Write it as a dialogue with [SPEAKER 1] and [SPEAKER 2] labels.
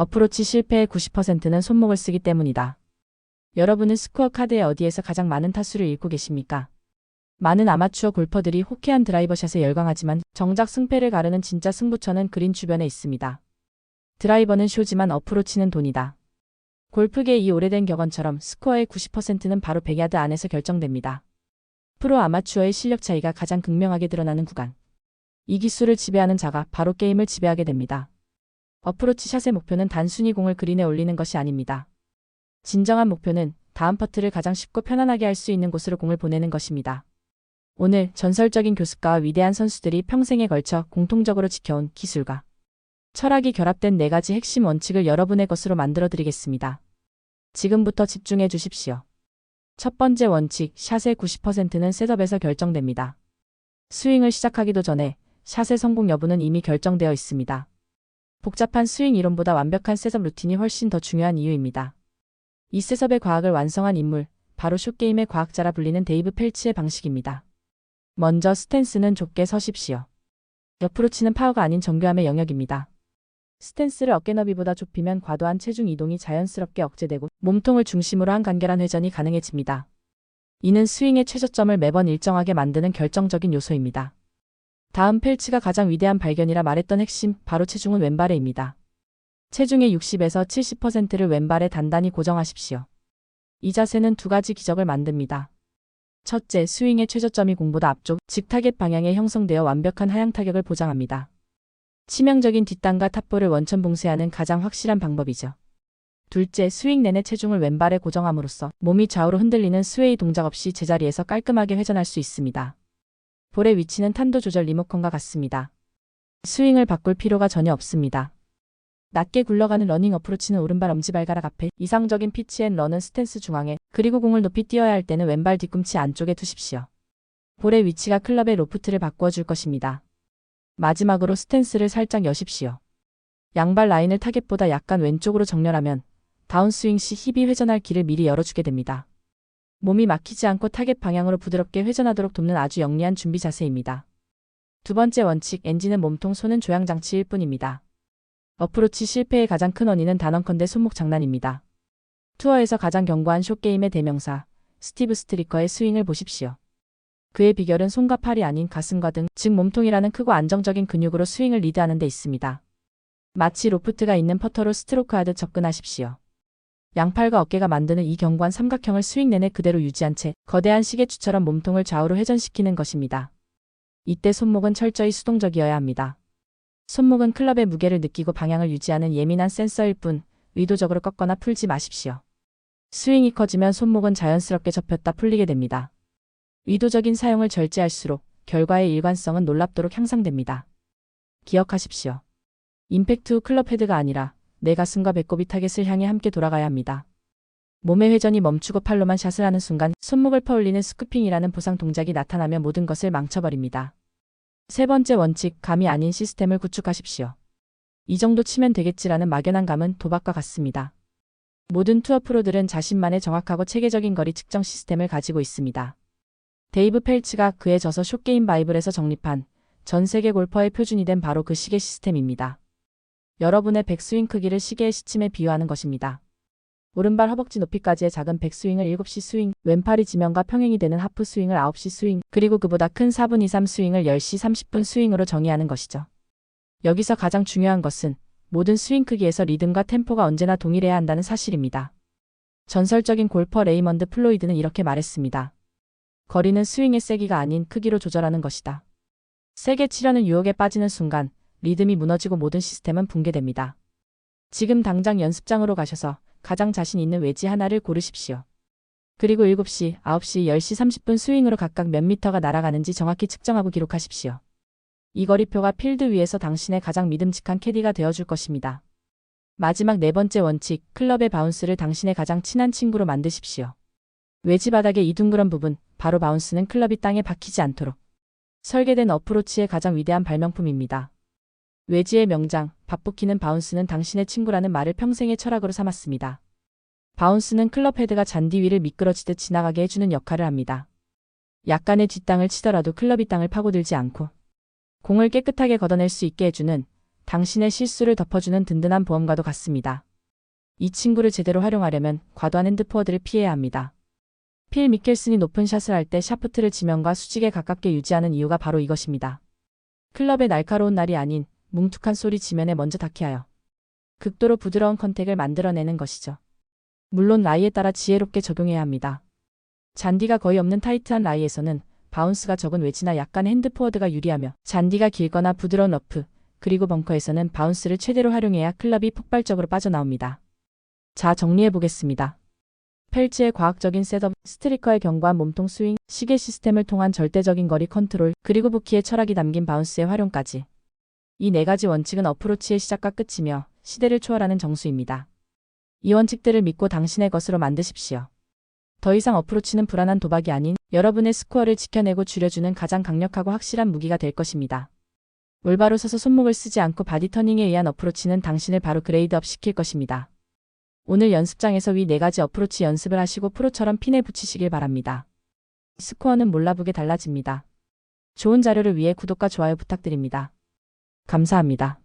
[SPEAKER 1] 어프로치 실패의 90%는 손목을 쓰기 때문이다. 여러분은 스코어 카드에 어디에서 가장 많은 타수를 잃고 계십니까? 많은 아마추어 골퍼들이 호쾌한 드라이버샷에 열광하지만 정작 승패를 가르는 진짜 승부처는 그린 주변에 있습니다. 드라이버는 쇼지만 어프로치는 돈이다. 골프계의 이 오래된 격언처럼 스코어의 90%는 바로 100야드 안에서 결정됩니다. 프로 아마추어의 실력 차이가 가장 극명하게 드러나는 구간. 이 기술을 지배하는 자가 바로 게임을 지배하게 됩니다. 어프로치 샷의 목표는 단순히 공을 그린에 올리는 것이 아닙니다. 진정한 목표는 다음 퍼트를 가장 쉽고 편안하게 할 수 있는 곳으로 공을 보내는 것입니다. 오늘 전설적인 교습가와 위대한 선수들이 평생에 걸쳐 공통적으로 지켜온 기술과 철학이 결합된 네 가지 핵심 원칙을 여러분의 것으로 만들어 드리겠습니다. 지금부터 집중해 주십시오. 첫 번째 원칙, 샷의 90%는 셋업에서 결정됩니다. 스윙을 시작하기도 전에 샷의 성공 여부는 이미 결정되어 있습니다. 복잡한 스윙 이론보다 완벽한 셋업 루틴이 훨씬 더 중요한 이유입니다. 이 셋업의 과학을 완성한 인물, 바로 숏게임의 과학자라 불리는 데이브 펠치의 방식입니다. 먼저 스탠스는 좁게 서십시오. 옆으로 치는 파워가 아닌 정교함의 영역입니다. 스탠스를 어깨 너비보다 좁히면 과도한 체중 이동이 자연스럽게 억제되고 몸통을 중심으로 한 간결한 회전이 가능해집니다. 이는 스윙의 최저점을 매번 일정하게 만드는 결정적인 요소입니다. 다음 펠치가 가장 위대한 발견이라 말했던 핵심, 바로 체중은 왼발에입니다. 체중의 60에서 70%를 왼발에 단단히 고정하십시오. 이 자세는 두 가지 기적을 만듭니다. 첫째, 스윙의 최저점이 공보다 앞쪽, 즉 타겟 방향에 형성되어 완벽한 하향 타격을 보장합니다. 치명적인 뒷땅과 탑볼을 원천 봉쇄하는 가장 확실한 방법이죠. 둘째, 스윙 내내 체중을 왼발에 고정함으로써 몸이 좌우로 흔들리는 스웨이 동작 없이 제자리에서 깔끔하게 회전할 수 있습니다. 볼의 위치는 탄도 조절 리모컨과 같습니다. 스윙을 바꿀 필요가 전혀 없습니다. 낮게 굴러가는 러닝 어프로치는 오른발 엄지발가락 앞에, 이상적인 피치 앤 런은 스탠스 중앙에, 그리고 공을 높이 뛰어야 할 때는 왼발 뒤꿈치 안쪽에 두십시오. 볼의 위치가 클럽의 로프트를 바꾸어 줄 것입니다. 마지막으로 스탠스를 살짝 여십시오. 양발 라인을 타겟보다 약간 왼쪽으로 정렬하면 다운스윙 시 힙이 회전할 길을 미리 열어주게 됩니다. 몸이 막히지 않고 타겟 방향으로 부드럽게 회전하도록 돕는 아주 영리한 준비 자세입니다. 두 번째 원칙, 엔진은 몸통, 손은 조향 장치일 뿐입니다. 어프로치 실패의 가장 큰 원인은 단언컨대 손목 장난입니다. 투어에서 가장 견고한 숏게임의 대명사, 스티브 스트리커의 스윙을 보십시오. 그의 비결은 손과 팔이 아닌 가슴과 등, 즉 몸통이라는 크고 안정적인 근육으로 스윙을 리드하는 데 있습니다. 마치 로프트가 있는 퍼터로 스트로크하듯 접근하십시오. 양팔과 어깨가 만드는 이 견고한 삼각형을 스윙 내내 그대로 유지한 채 거대한 시계추처럼 몸통을 좌우로 회전시키는 것입니다. 이때 손목은 철저히 수동적이어야 합니다. 손목은 클럽의 무게를 느끼고 방향을 유지하는 예민한 센서일 뿐 의도적으로 꺾거나 풀지 마십시오. 스윙이 커지면 손목은 자연스럽게 접혔다 풀리게 됩니다. 의도적인 사용을 절제할수록 결과의 일관성은 놀랍도록 향상됩니다. 기억하십시오. 임팩트 후 클럽 헤드가 아니라 내 가슴과 배꼽이 타겟을 향해 함께 돌아가야 합니다. 몸의 회전이 멈추고 팔로만 샷을 하는 순간 손목을 퍼올리는 스쿠핑이라는 보상 동작이 나타나며 모든 것을 망쳐버립니다. 세 번째 원칙, 감이 아닌 시스템을 구축하십시오. 이 정도 치면 되겠지라는 막연한 감은 도박과 같습니다. 모든 투어 프로들은 자신만의 정확하고 체계적인 거리 측정 시스템을 가지고 있습니다. 데이브 펠츠가 그의 저서 숏게임 바이블에서 정립한 전 세계 골퍼의 표준이 된 바로 그 시계 시스템입니다. 여러분의 백스윙 크기를 시계의 시침에 비유하는 것입니다. 오른발 허벅지 높이까지의 작은 백스윙을 7시 스윙, 왼팔이 지면과 평행이 되는 하프 스윙을 9시 스윙, 그리고 그보다 큰 4분 2, 3 스윙을 10시 30분 스윙으로 정의하는 것이죠. 여기서 가장 중요한 것은 모든 스윙 크기에서 리듬과 템포가 언제나 동일해야 한다는 사실입니다. 전설적인 골퍼 레이먼드 플로이드는 이렇게 말했습니다. 거리는 스윙의 세기가 아닌 크기로 조절하는 것이다. 세게 치려는 유혹에 빠지는 순간 리듬이 무너지고 모든 시스템은 붕괴됩니다. 지금 당장 연습장으로 가셔서 가장 자신 있는 외지 하나를 고르십시오. 그리고 7시, 9시, 10시 30분 스윙으로 각각 몇 미터가 날아가는지 정확히 측정하고 기록하십시오. 이 거리표가 필드 위에서 당신의 가장 믿음직한 캐디가 되어줄 것입니다. 마지막 네 번째 원칙, 클럽의 바운스를 당신의 가장 친한 친구로 만드십시오. 외지 바닥의 이 둥그런 부분, 바로 바운스는 클럽이 땅에 박히지 않도록 설계된 어프로치의 가장 위대한 발명품입니다. 외지의 명장, 밥붙기는 바운스는 당신의 친구라는 말을 평생의 철학으로 삼았습니다. 바운스는 클럽 헤드가 잔디 위를 미끄러지듯 지나가게 해주는 역할을 합니다. 약간의 뒷땅을 치더라도 클럽이 땅을 파고들지 않고 공을 깨끗하게 걷어낼 수 있게 해주는 당신의 실수를 덮어주는 든든한 보험과도 같습니다. 이 친구를 제대로 활용하려면 과도한 핸드포워드를 피해야 합니다. 필 미켈슨이 높은 샷을 할 때 샤프트를 지면과 수직에 가깝게 유지하는 이유가 바로 이것입니다. 클럽의 날카로운 날이 아닌 뭉툭한 소리 지면에 먼저 닿게 하여 극도로 부드러운 컨택을 만들어내는 것이죠. 물론 라이에 따라 지혜롭게 적용해야 합니다. 잔디가 거의 없는 타이트한 라이에서는 바운스가 적은 웨지나 약간 핸드포워드가 유리하며 잔디가 길거나 부드러운 러프, 그리고 벙커에서는 바운스를 최대로 활용해야 클럽이 폭발적으로 빠져나옵니다. 자, 정리해 보겠습니다. 펠츠의 과학적인 셋업, 스트리커의 견고한 몸통 스윙, 시계 시스템을 통한 절대적인 거리 컨트롤, 그리고 부키의 철학이 담긴 바운스의 활용까지. 이 네 가지 원칙은 어프로치의 시작과 끝이며 시대를 초월하는 정수입니다. 이 원칙들을 믿고 당신의 것으로 만드십시오. 더 이상 어프로치는 불안한 도박이 아닌 여러분의 스코어를 지켜내고 줄여주는 가장 강력하고 확실한 무기가 될 것입니다. 올바로 서서 손목을 쓰지 않고 바디 터닝에 의한 어프로치는 당신을 바로 그레이드업 시킬 것입니다. 오늘 연습장에서 위네 가지 어프로치 연습을 하시고 프로처럼 핀에 붙이시길 바랍니다. 스코어는 몰라보게 달라집니다. 좋은 자료를 위해 구독과 좋아요 부탁드립니다. 감사합니다.